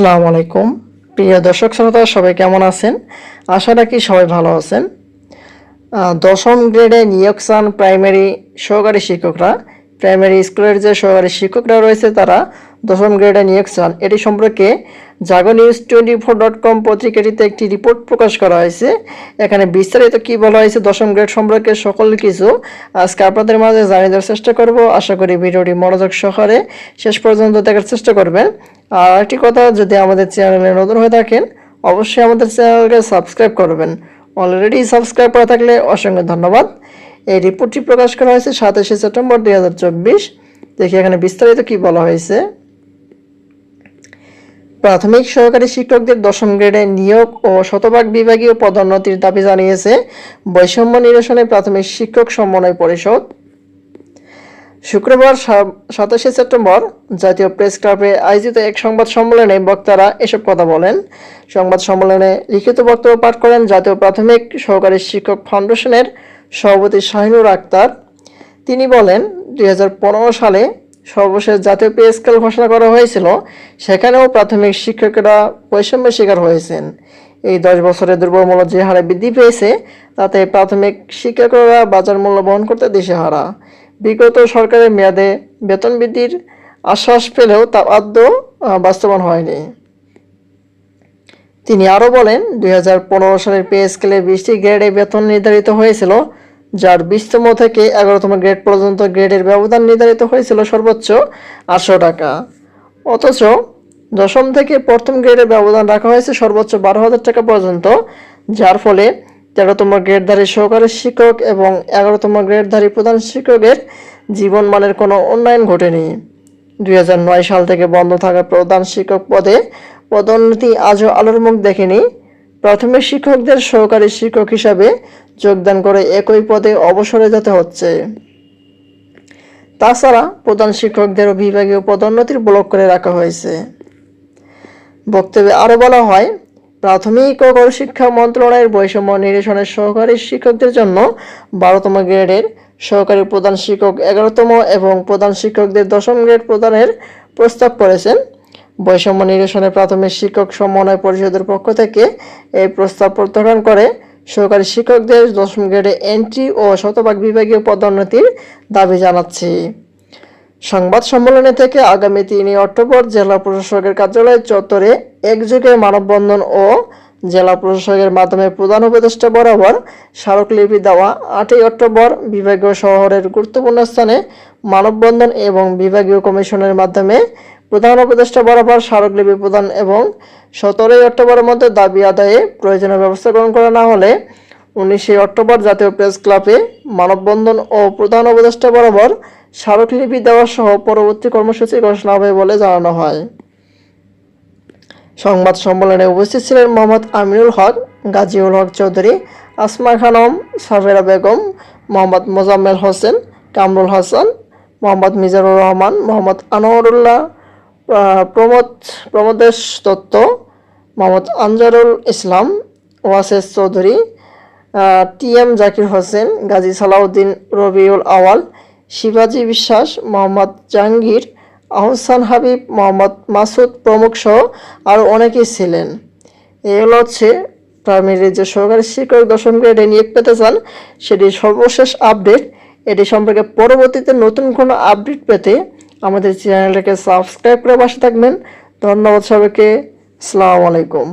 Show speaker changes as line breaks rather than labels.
আসসালামু আলাইকুম। প্রিয় দর্শক শ্রোতা, সবাই কেমন আছেন? আশা রাখি সবাই ভালো আছেন। দশম গ্রেডে নিয়োগ চান প্রাইমারি সহকারী শিক্ষকরা। প্রাইমারি স্কুলের যে সহকারী শিক্ষকরা রয়েছে তারা দশম গ্রেডে নিয়োগ চান। এটি সম্পর্কে Jago news twenty four dot com পত্রিকাটিতে একটি রিপোর্ট প্রকাশ করা হয়েছে। এখানে বিস্তারিত কি বলা হয়েছে, দশম গ্রেড সম্পর্কে সকল কিছু আজকে আপনাদের মাঝে জানিয়ে দেওয়ার চেষ্টা করব। আশা করি ভিডিওটি মনোযোগ সহকারে শেষ পর্যন্ত দেখার চেষ্টা করবেন। আর একটি কথা, যদি আমাদের চ্যানেলে নতুন হয়ে থাকেন, অবশ্যই আমাদের চ্যানেলকে সাবস্ক্রাইব করবেন। অলরেডি সাবস্ক্রাইব করা থাকলে অসংখ্য ধন্যবাদ। এই রিপোর্টটি প্রকাশ করা হয়েছে সাতাশে সেপ্টেম্বর দুই হাজার চব্বিশ। দেখি এখানে বিস্তারিত কি বলা হয়েছে। প্রাথমিক সহকারী শিক্ষকদের দশম গ্রেডে নিয়োগ ও শতভাগ বিভাগীয় পদোন্নতির দাবি জানিয়েছে বৈষম্য নিরসনে প্রাথমিক শিক্ষক সমন্বয় পরিষদ। শুক্রবার সাতাশে সেপ্টেম্বর জাতীয় প্রেস ক্লাবে আয়োজিত এক সংবাদ সম্মেলনে বক্তারা এসব কথা বলেন। সংবাদ সম্মেলনে লিখিত বক্তব্য পাঠ করেন জাতীয় প্রাথমিক সহকারী শিক্ষক ফাউন্ডেশনের সভাপতি শাহিনুর আক্তার। তিনি বলেন দু হাজার পনেরো সালে সর্বশেষ জাতীয় পে স্কেল ঘোষণা করা হয়েছিল, সেখানেও প্রাথমিক শিক্ষকেরা বৈষম্যের শিকার হয়েছেন। এই দশ বছরে দ্রব্যমূল্য যে হারে বৃদ্ধি পেয়েছে, তাতে প্রাথমিক শিক্ষকরা বাজার মূল্য বহন করতে দিশেহারা। বিগত সরকারের মেয়াদে বেতন বৃদ্ধির আশ্বাস পেলেও তা আদ্য বাস্তবায়ন হয়নি। তিনি আরও বলেন, দুই হাজার পনেরো সালের পে স্কেলে বিশটি গ্রেডে বেতন নির্ধারিত হয়েছিল যার বিশতম থেকে এগারোতম গ্রেড পর্যন্ত গ্রেডের ব্যবধান নির্ধারিত হয়েছিল সর্বোচ্চ আটশো টাকা। অথচ দশম থেকে প্রথম গ্রেডের ব্যবধান রাখা হয়েছে সর্বোচ্চ বারো হাজার টাকা পর্যন্ত, যার ফলে তেরোতম গ্রেডধারী সহকারী শিক্ষক এবং এগারোতম গ্রেডধারী প্রধান শিক্ষকের জীবনমানের কোনো উন্নয়ন ঘটেনি। দুই হাজার নয় সাল থেকে বন্ধ থাকা প্রধান শিক্ষক পদে পদোন্নতি আজও আলোর মুখ দেখেনি। প্রাথমিক শিক্ষকদের সহকারী শিক্ষক হিসাবে যোগদান করে একই পদে অবসরে যেতে হচ্ছে। তাছাড়া প্রধান শিক্ষকদেরও বিভাগীয় পদোন্নতির ব্লক করে রাখা হয়েছে। বক্তব্যে আরও বলা হয়, প্রাথমিক ও গণশিক্ষা মন্ত্রণালয়ের বৈষম্য নিরসনের সহকারী শিক্ষকদের জন্য বারোতম গ্রেডের সহকারী প্রধান শিক্ষক এগারোতম এবং প্রধান শিক্ষকদের দশম গ্রেড প্রদানের প্রস্তাব করেছেন। বৈষম্য নিরসনে প্রাথমিক শিক্ষক সমন্বয় পরিষদের পক্ষ থেকে এই প্রস্তাব প্রত্যাখ্যান করে সহকারী শিক্ষকদের দশম গ্রেডে এন্ট্রি ও শতভাগ বিভাগীয় পদোন্নতির দাবি জানাচ্ছি। সংবাদ সম্মেলনে থেকে আগামী তিনই অক্টোবর জেলা প্রশাসকের কার্যালয় চত্বরে একযোগে মানববন্ধন ও জেলা প্রশাসকের মাধ্যমে প্রধান উপদেষ্টা বরাবর স্মারকলিপি দেওয়া আটই অক্টোবর বিভাগীয় শহরের গুরুত্বপূর্ণ স্থানে মানববন্ধন এবং বিভাগীয় কমিশনের মাধ্যমে প্রধান উপদেষ্টা বরাবর স্মারকলিপি প্রদান এবং সতেরোই অক্টোবরের মধ্যে দাবি আদায়ে প্রয়োজনীয় ব্যবস্থা গ্রহণ করা না হলে উনিশে অক্টোবর জাতীয় প্রেস ক্লাবে মানববন্ধন ও প্রধান উপদেষ্টা বরাবর স্মারকলিপি দেওয়া সহ পরবর্তী কর্মসূচি ঘোষণা হবে বলে জানানো হয়। সংবাদ সম্মেলনে উপস্থিত ছিলেন মোহাম্মদ আমিনুল হক, গাজীউল হক চৌধুরী, আসমা খানম, সাফেরা বেগম, মোহাম্মদ মোজাম্মেল হোসেন, কামরুল হাসান, মোহাম্মদ মিজানুর রহমান, মোহাম্মদ আনোয়ারুল্লাহ প্রমোদ প্রমোদেশ দত্ত, মোহাম্মদ আনজারুল ইসলাম, ওয়াসেস চৌধুরী টি এম জাকির হোসেন, গাজী সালাউদ্দিন রবিউল আওয়াল, শিবাজি বিশ্বাস, মোহাম্মদ জাহাঙ্গীর, আহসান হাবিব, মোহাম্মদ মাসুদ প্রমুখ সহ আরও অনেকেই ছিলেন। এই হলো হচ্ছে প্রাইমারি যে সহকারী শিক্ষক দশম গ্রেডে নিয়োগ পেতে চান সেটি সর্বশেষ আপডেট এটি সম্পর্কে পরবর্তীতে নতুন কোনো আপডেট পেতে আমাদের চ্যানেলটাকে সাবস্ক্রাইব করে পাশে থাকবেন। ধন্যবাদ সবাইকে। আসসালামু আলাইকুম।